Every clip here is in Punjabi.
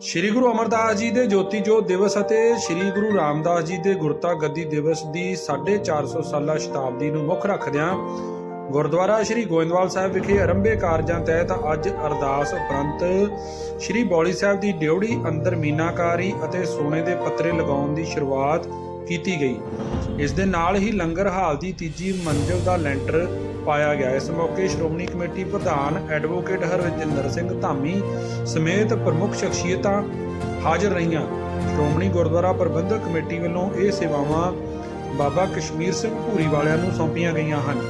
ਸ੍ਰੀ ਗੁਰੂ ਅਮਰਦਾਸ ਜੀ ਦੇ ਜੋਤੀ ਜੋਤ ਦਿਵਸ ਅਤੇ ਸ੍ਰੀ ਗੁਰੂ ਰਾਮਦਾਸ ਜੀ ਦੇ ਗੁਰਤਾ ਗੱਦੀ ਦਿਵਸ ਦੀ 450 ਸਾਲਾ ਸ਼ਤਾਬਦੀ ਨੂੰ ਮੁੱਖ ਰੱਖਦਿਆਂ ਗੁਰਦੁਆਰਾ ਸ੍ਰੀ ਗੋਇੰਦਵਾਲ ਸਾਹਿਬ ਵਿਖੇ ਆਰੰਭੇ ਕਾਰਜਾਂ ਤਹਿਤ ਅੱਜ ਅਰਦਾਸ ਉਪਰੰਤ ਸ੍ਰੀ ਬੌਲੀ ਸਾਹਿਬ ਦੀ ਡਿਉੜੀ ਅੰਦਰ ਮੀਨਾਕਾਰੀ ਅਤੇ ਸੋਨੇ ਦੇ ਪੱਤਰੇ ਲਗਾਉਣ ਦੀ ਸ਼ੁਰੂਆਤ ਕੀਤੀ ਗਈ। ਇਸ ਦੇ ਨਾਲ ਹੀ ਲੰਗਰ ਹਾਲ ਦੀ ਤੀਜੀ ਮੰਜ਼ਿਲ ਦਾ ਲੈਂਟਰ ਪਾਇਆ ਗਿਆ। ਇਸ ਮੌਕੇ ਸ਼੍ਰੋਮਣੀ ਕਮੇਟੀ ਪ੍ਰਧਾਨ ਐਡਵੋਕੇਟ ਹਰਵਿੰਦਰ ਸਿੰਘ ਧਾਮੀ ਸਮੇਤ ਪ੍ਰਮੁੱਖ ਸ਼ਖਸੀਅਤਾਂ ਹਾਜ਼ਰ ਰਹੀਆਂ। ਸ਼੍ਰੋਮਣੀ ਗੁਰਦੁਆਰਾ ਪ੍ਰਬੰਧਕ ਕਮੇਟੀ ਵੱਲੋਂ ਇਹ ਸੇਵਾਵਾਂ ਬਾਬਾ ਕਸ਼ਮੀਰ ਸਿੰਘ ਭੂਰੀ ਵਾਲਿਆਂ ਨੂੰ ਸੌਂਪੀਆਂ ਗਈਆਂ ਹਨ।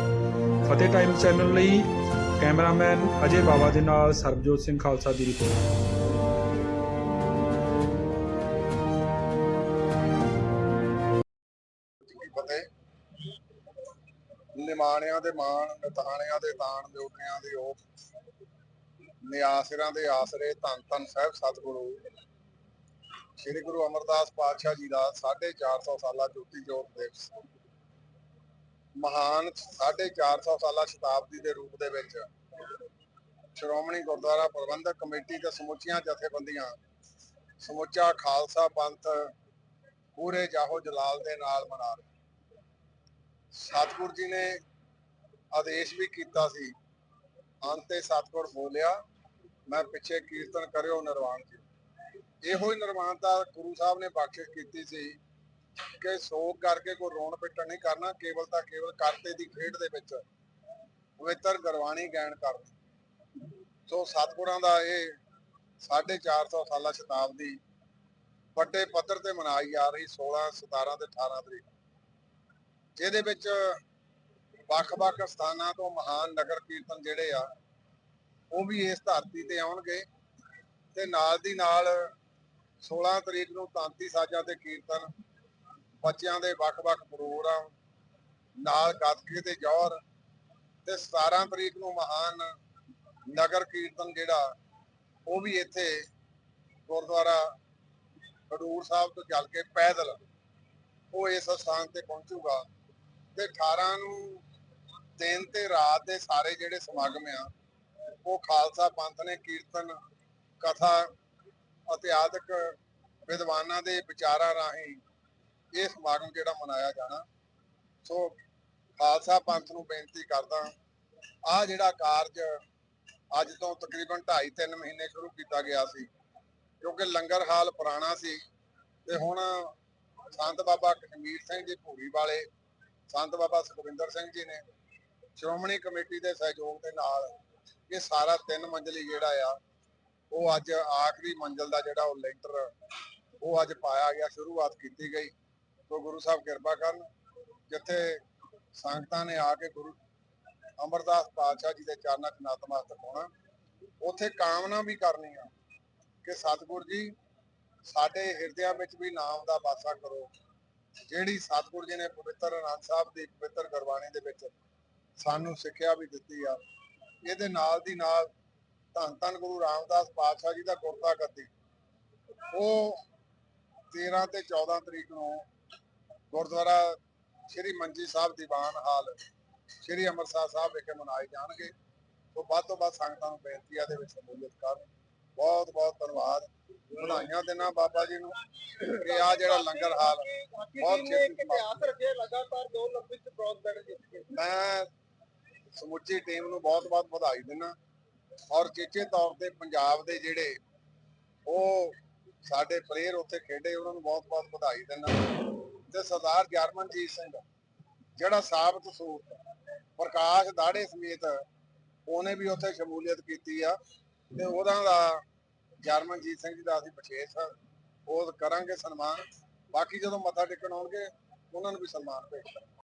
ਫਤਿਹ ਟਾਈਮ ਚੈਨਲ ਲਈ ਕੈਮਰਾਮੈਨ ਅਜੇ ਬਾਵਾ ਦੇ ਨਾਲ ਸਰਬਜੋਤ ਸਿੰਘ ਖਾਲਸਾ ਦੀ ਰਿਪੋਰਟ। ਨਿਮਾਣਿਆਂ ਦੇ ਮਾਣ, ਨਤਾਣਿਆਂ ਦੇ ਤਾਣ ਦਿਉਟਿਆਂ ਦੇ ਓਟ ਨਿਆਸਰਾਂ ਦੇ ਆਸਰੇ ਧੰਨ ਧੰਨ ਸਾਹਿਬ ਸਤਿਗੁਰੂ। ਸ੍ਰੀ ਗੁਰੂ ਅਮਰਦਾਸ ਪਾਤਸ਼ਾਹ ਜੀ ਦਾ 450 ਸਾਲਾ ਜੋਤੀ ਜੋਤ ਦਿਵਸ। ਮਹਾਨ 450 ਸਾਲਾ ਸ਼ਤਾਬਦੀ ਦੇ ਰੂਪ ਦੇ ਵਿੱਚ ਸ਼੍ਰੋਮਣੀ ਗੁਰਦੁਆਰਾ ਪ੍ਰਬੰਧਕ ਕਮੇਟੀ ਤੇ ਸਮੁੱਚੀਆਂ ਜਥੇਬੰਦੀਆਂ, ਸਮੁੱਚਾ ਖਾਲਸਾ ਪੰਥ ਪੂਰੇ ਜਾਹੋ ਜਲਾਲ ਦੇ ਨਾਲ ਮਨਾ ਰਹੇ। ਸਤਿਗੁਰ ਜੀ ਨੇ ਆਦੇਸ਼ ਵੀ ਕੀਤਾ ਸੀ। ਅੰਤੇ ਸਤਿਗੁਰ ਬੋਲਿਆ, ਮੈਂ ਪਿੱਛੇ ਕੀਰਤਨ ਕਰਿਓ ਨਿਰਵਾਣ ਜੀ। ਇਹੋ ਹੀ ਨਿਰਵਾਣਤਾ ਗੁਰੂ ਸਾਹਿਬ ਨੇ ਬਖਸ਼ਿਸ਼ ਕੀਤੀ ਸੀ ਕਿ ਸੋਗ ਕਰਕੇ ਕੋਈ ਰੋਣ ਪਿੱਟਣ ਨਹੀਂ ਕਰਨਾ, ਕੇਵਲ ਤਾਂ ਕੇਵਲ ਕਰਤੇ ਦੀ ਖੇਡ ਦੇ ਵਿੱਚ ਪਵਿੱਤਰ ਗੁਰਬਾਣੀ ਗਾਇਨ ਕਰਨੀ। ਸੋ ਸਤਿਗੁਰਾਂ ਦਾ ਇਹ 450 ਸਾਲਾ ਸ਼ਤਾਬਦੀ ਵੱਡੇ ਪੱਧਰ ਤੇ ਮਨਾਈ ਜਾ ਰਹੀ 16 17 ਤੇ 18 ਤਰੀਕ। ਜਿਹਦੇ ਵਿੱਚ ਵੱਖ-ਵੱਖ ਸਥਾਨਾਂ ਤੋਂ ਮਹਾਨ ਨਗਰ ਕੀਰਤਨ ਜਿਹੜੇ ਆ, ਉਹ ਵੀ ਇਸ ਧਰਤੀ ਤੇ ਆਉਣਗੇ ਤੇ ਨਾਲ ਦੀ ਨਾਲ 16 ਤਰੀਕ ਨੂੰ ਤਾਂਤੀ ਸਾਜਾਂ ਤੇ ਕੀਰਤਨ, ਬੱਚਿਆਂ ਦੇ ਵੱਖ-ਵੱਖ ਪ੍ਰੋਗਰਾਮ, ਨਾਲ ਗੱਤਕੇ ਤੇ ਜੌਹਰ ਤੇ 17 ਤਰੀਕ ਨੂੰ ਮਹਾਨ ਨਗਰ ਕੀਰਤਨ ਜਿਹੜਾ, ਉਹ ਵੀ ਇੱਥੇ ਗੁਰਦੁਆਰਾ ਖਡੂਰ ਸਾਹਿਬ ਤੋਂ ਚੱਲ ਕੇ ਪੈਦਲ ਉਹ ਇਸ ਸਥਾਨ ਤੇ ਪਹੁੰਚੂਗਾ। ਤੇ 18 ਨੂੰ ਦਿਨ ਤੇ ਰਾਤ ਦੇ ਸਾਰੇ ਜਿਹੜੇ ਸਮਾਗਮ ਆ, ਉਹ ਖਾਲਸਾ ਪੰਥ ਨੇ ਕੀਰਤਨ, ਕਥਾ ਇਤਿਹਾਸਕ ਵਿਦਵਾਨਾਂ ਦੇ ਵਿਚਾਰਾਂ ਰਾਹੀਂ ਇਹ ਸਮਾਗਮ ਜਿਹੜਾ ਮਨਾਇਆ ਜਾਣਾ। ਸੋ ਖਾਲਸਾ ਪੰਥ ਨੂੰ ਬੇਨਤੀ ਕਰਦਾ ਆ ਜਿਹੜਾ ਕਾਰਜ ਅੱਜ ਤੋਂ ਤਕਰੀਬਨ 2.5 3 ਮਹੀਨੇ ਸ਼ੁਰੂ ਕੀਤਾ ਗਿਆ ਸੀ, ਕਿਉਂਕਿ ਲੰਗਰ ਹਾਲ ਪੁਰਾਣਾ ਸੀ ਤੇ ਹੁਣ ਸੰਤ ਬਾਬਾ ਕਸ਼ਮੀਰ ਸਿੰਘ ਜੀ ਭੂਰੀ ਵਾਲੇ ਸੰਤ ਬਾਬਾ ਸੁਖਵਿੰਦਰ ਸਿੰਘ ਜੀ ਨੇ, ਸ਼੍ਰੋਮਣੀ ਕਮੇਟੀ ਦੇ ਸਹਿਯੋਗ ਦੇ ਨਾਲ ਇਹ ਸਾਰਾ ਤਿੰਨ ਮੰਜ਼ਲੀ ਜਿਹੜਾ ਆ, ਉਹ ਅੱਜ ਆਖਰੀ ਮੰਜ਼ਲ ਦਾ ਜਿਹੜਾ ਉਹ ਲੈਂਟਰ, ਉਹ ਅੱਜ ਪਾਇਆ ਗਿਆ, ਸ਼ੁਰੂਆਤ ਕੀਤੀ ਗਈ। ਸੋ ਗੁਰੂ ਸਾਹਿਬ ਕਿਰਪਾ ਕਰਨ, ਜਿੱਥੇ ਸੰਗਤਾਂ ਨੇ ਆ ਕੇ ਗੁਰੂ ਅਮਰਦਾਸ ਪਾਤਸ਼ਾਹ ਜੀ ਦੇ ਚਰਨਾਂ 'ਚ ਨਤਮਸਤਕ ਹੋਣਾ ਉੱਥੇ ਕਾਮਨਾ ਵੀ ਕਰਨੀ ਆ ਕਿ ਸਤਿਗੁਰ ਜੀ, ਸਾਡੇ ਹਿਰਦਿਆਂ ਵਿੱਚ ਵੀ ਨਾਮ ਦਾ ਵਾਸਾ ਕਰੋ। ਜਿਹੜੀ ਸਤਿਗੁਰ ਜੀ ਨੇ ਪਵਿੱਤਰ ਅਨੰਦ ਸਾਹਿਬ ਦੀ ਪਵਿੱਤਰ ਗੁਰਬਾਣੀ ਦੇ ਵਿੱਚ ਸਾਨੂੰ ਸਿੱਖਿਆ ਵੀ ਦਿੱਤੀ ਆ, ਇਹਦੇ ਨਾਲ ਦੀ ਨਾਲ ਧੰਨ ਧੰਨ ਗੁਰੂ ਰਾਮਦਾਸ ਪਾਤਸ਼ਾਹ ਜੀ ਦਾ ਗੁਰਤਾ ਗੱਦੀ। ਉਹ 13 ਤੇ 14 ਤਰੀਕ ਨੂੰ ਗੁਰਦੁਆਰਾ ਸ੍ਰੀ ਮੰਜੀ ਸਾਹਿਬ ਦੀਵਾਨ ਹਾਲ ਸ੍ਰੀ ਅੰਮ੍ਰਿਤਸਰ ਸਾਹਿਬ ਵਿਖੇ ਮਨਾਏ ਜਾਣਗੇ। ਸੋ ਵੱਧ ਤੋਂ ਵੱਧ ਸੰਗਤਾਂ ਨੂੰ ਬੇਨਤੀ ਆ ਦੇ ਵਿੱਚ ਸ਼ਮੂਲੀਅਤ ਕਰਨ। ਬਹੁਤ ਬਹੁਤ ਧੰਨਵਾਦ। ਵਧਾਈਆਂ ਦੇਣਾ ਬਾਬਾ ਜੀ ਨੂੰ। ਕਿ ਆ ਜਿਹੜਾ ਲੰਗਰ ਹਾਲ। ਬਹੁਤ ਛੇਤੀ ਇਤਿਹਾਸ ਰੱਖੇ ਲਗਾਤਾਰ ਦੋ ਲੰਬਿਤ ਬ੍ਰੌਂਜ਼ ਮੈਡਲ ਜਿੱਤ ਕੇ ਮੈਂ ਸਮੁੱਚੀ ਟੀਮ ਨੂੰ ਬਹੁਤ ਬਹੁਤ ਵਧਾਈ ਦਿੰਦਾ। ਔਰ ਚੇਚੇ ਤੌਰ ਤੇ ਪੰਜਾਬ ਦੇ ਜਿਹੜੇ ਉਹ ਸਾਡੇ ਪਲੇਅਰ ਉੱਥੇ ਖੇਡੇ ਉਹਨਾਂ ਨੂੰ ਬਹੁਤ ਬਹੁਤ ਵਧਾਈ ਦਿੰਦਾ। ਤੇ ਸਰਦਾਰ ਜਰਮਨਜੀਤ ਸਿੰਘ ਜਿਹੜਾ ਸਾਬਤ ਸੂਰਤ ਪ੍ਰਕਾਸ਼ ਦਾੜੇ ਸਮੇਤ ਉਹਨੇ ਵੀ ਉੱਥੇ ਸ਼ਮੂਲੀਅਤ ਕੀਤੀ ਆ। ਤੇ ਉਹਨਾਂ ਦਾ ਜਰਮਨਜੀਤ ਸਿੰਘ ਜੀ ਦਾ ਅਸੀਂ ਵਿਸ਼ੇਸ਼ ਉਹ ਕਰਾਂਗੇ ਸਨਮਾਨ। ਬਾਕੀ ਜਦੋਂ ਮੱਥਾ ਟੇਕਣ ਆਉਣਗੇ, ਉਹਨਾਂ ਨੂੰ ਵੀ ਸਨਮਾਨ ਭੇਟ ਕਰਾਂਗੇ